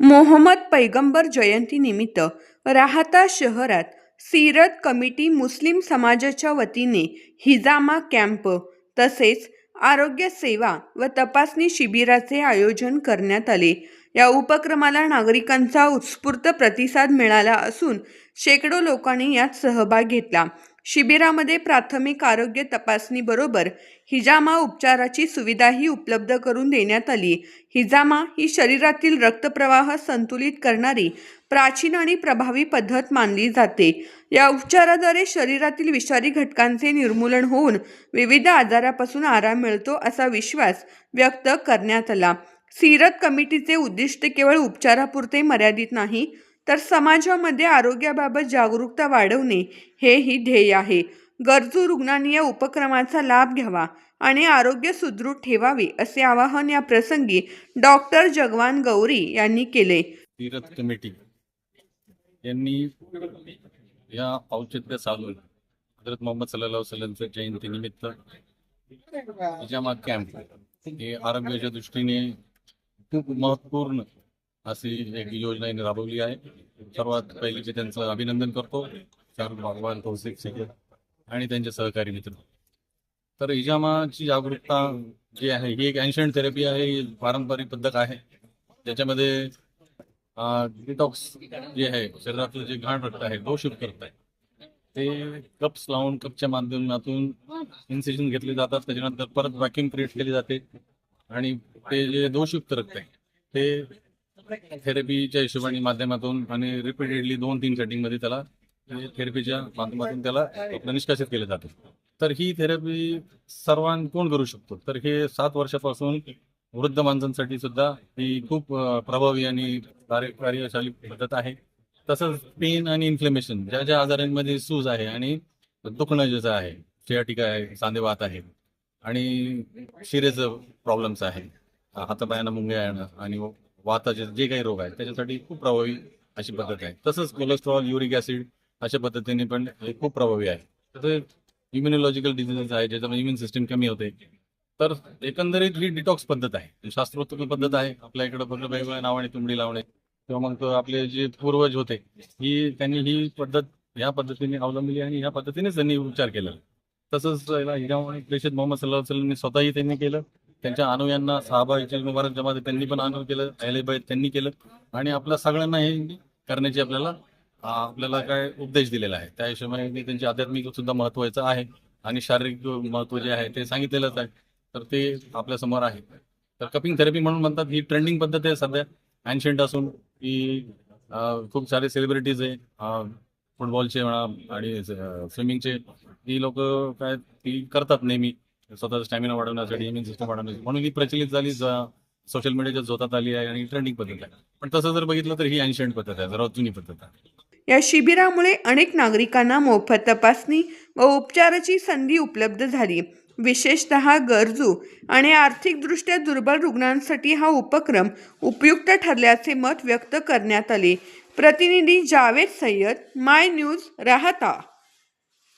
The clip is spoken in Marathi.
मोहम्मद पैगंबर जयंतीनिमित्त राहाता शहरात सीरत कमिटी मुस्लिम समाजाच्या वतीने हिजामा कॅम्प तसेच आरोग्य सेवा व तपासणी शिबिराचे आयोजन करण्यात आले. या उपक्रमाला नागरिकांचा उत्स्फूर्त प्रतिसाद मिळाला असून शेकडो लोकांनी यात सहभाग घेतला. शिबिरामध्ये प्राथमिक आरोग्य तपासणीबरोबर हिजामा उपचाराची सुविधाही उपलब्ध करून देण्यात आली. हिजामा ही शरीरातील रक्तप्रवाह संतुलित करणारी प्राचीन आणि प्रभावी पद्धत मानली जाते. या उपचाराद्वारे शरीरातील विषारी घटकांचे निर्मूलन होऊन विविध आजारापासून आराम मिळतो असा विश्वास व्यक्त करण्यात आला. सीरत कमिटीचे उद्दिष्ट केवळ उपचारापुरते मर्यादित नाही तर समाजामध्ये आरोग्याबाबत जागरूकता वाढवणे हेही ध्येय आहे. गरजू रुग्णांनी या उपक्रमाचा लाभ घ्यावा आणि आरोग्य सुदृढ ठेवावे असे आवाहन या प्रसंगी डॉक्टर जगवान गौरी यांनी केले. तीरथ कमिटी यांनी या औचित्य साधून हजरत मोहम्मद सल्ला वसलमच्या जयंतीनिमित्त इजामा कॅम्प हे आरोग्याच्या दृष्टीने खूप महत्त्वपूर्ण अशी एक योजना यांनी राबवली आहे. सर्वात पहिले मी त्यांचं अभिनंदन करतो. चार भगवान कौशिक शेखर आणि त्यांचे सहकारी मित्र. तर इजामाची जागरूकता जी आहे ही एक अँशंट थेरपी आहे ही पारंपरिक पद्धत आहे. ज्याच्यामध्ये डिटॉक्स जे आहे शरीरातलं जे घाण रक्त आहे दोषयुक्त करत आहे. ते कप्स लावून कपच्या माध्यमातून इन्सेशन घेतले जातात. त्याच्यानंतर परत व्हॅक्युम क्रिएट केली जाते. आणि ते जे दोषयुक्त रक्त आहे ते थेरपीच्या हिशोबाने माध्यमातून आणि रिपीटेडली दोन तीन सेटिंगमध्ये त्याला म्हणजे थेरपीच्या माध्यमातून त्याला आपलं निष्कासित केलं जातं. तर ही थेरपी सर्वां कोण करू शकतो? तर हे सात वर्षापासून वृद्ध माणसांसाठी सुद्धा ही खूप प्रभावी आणि कार्य कार्यशाली पद्धत आहे. तसंच पेन आणि इन्फ्लेमेशन ज्या ज्या आजारांमध्ये सूज आहे आणि दुखणं ज्याचं आहे सियाटिका आहे सांधेवात आहे आणि शिरेचं प्रॉब्लेम्स आहे. हातापायांना मुंग्या येणं आणि वाताचे जे काही रोग आहेत त्याच्यासाठी खूप प्रभावी अशी पद्धत आहे. तसंच कोलेस्ट्रॉल युरिक ऍसिड अशा पद्धतीने पण हे खूप प्रभावी आहे. तसंच इम्युनॉलॉजिकल डिझिजेस आहे ज्याच्यामध्ये इम्युन सिस्टीम कमी होते. तर एकंदरीत ही डिटॉक्स पद्धत आहे. शास्त्रोक्त पद्धत आहे. आपल्या इकडे फक्त वेगवेगळ्या नावाने तुंबडी लावणे किंवा मग आपले जे पूर्वज होते ही त्यांनी ही पद्धत या पद्धतीने अवलंबली आणि ह्या पद्धतीनेच त्यांनी उपचार केला. तसंच याला प्रेषित मोहम्मद सल्लाह वसलमने स्वतःही त्यांनी केलं. त्यांच्या अनुयांना साहबाईचे मुबारक जमात त्यांनी पण अनु केलं. अहिलेबाई त्यांनी केलं. आणि आपल्या सगळ्यांना हे करण्याची आपल्याला आपल्याला काय उपदेश दिलेला आहे. त्या हिशोबाने त्यांचे आध्यात्मिक सुद्धा महत्वाचं आहे. आणि शारीरिक महत्त्व जे आहे ते सांगितलेलंच आहे. तर ते आपल्यासमोर आहे. तर कपिंग थेरपी म्हणून म्हणतात ही ट्रेंडिंग पद्धत आहे सध्या. अँशंट असून की खूप सारे सेलिब्रिटीज आहे. फुटबॉलचे म्हणा आणि स्विमिंगचे ही लोक काय ती करतात नेहमी. स्वतःचा स्टॅमिना वाढवण्यासाठी इम्युन सिस्टम वाढवण्यासाठी. म्हणून ही प्रचलित झाली सोशल मीडियाच्या जोतात आली आहे आणि ट्रेंडिंग पद्धत आहे. पण तसं जर बघितलं तर ही अँशियंट पद्धत आहे जरा जुनी पद्धत आहे. या शिबिरामुळे अनेक नागरिकांना मोफत तपासणी व उपचाराची संधी उपलब्ध झाली. विशेषतः गरजू आणि आर्थिकदृष्ट्या दुर्बल रुग्णांसाठी हा उपक्रम उपयुक्त ठरल्याचे मत व्यक्त करण्यात आले. प्रतिनिधी जावेद सय्यद माय न्यूज राहता.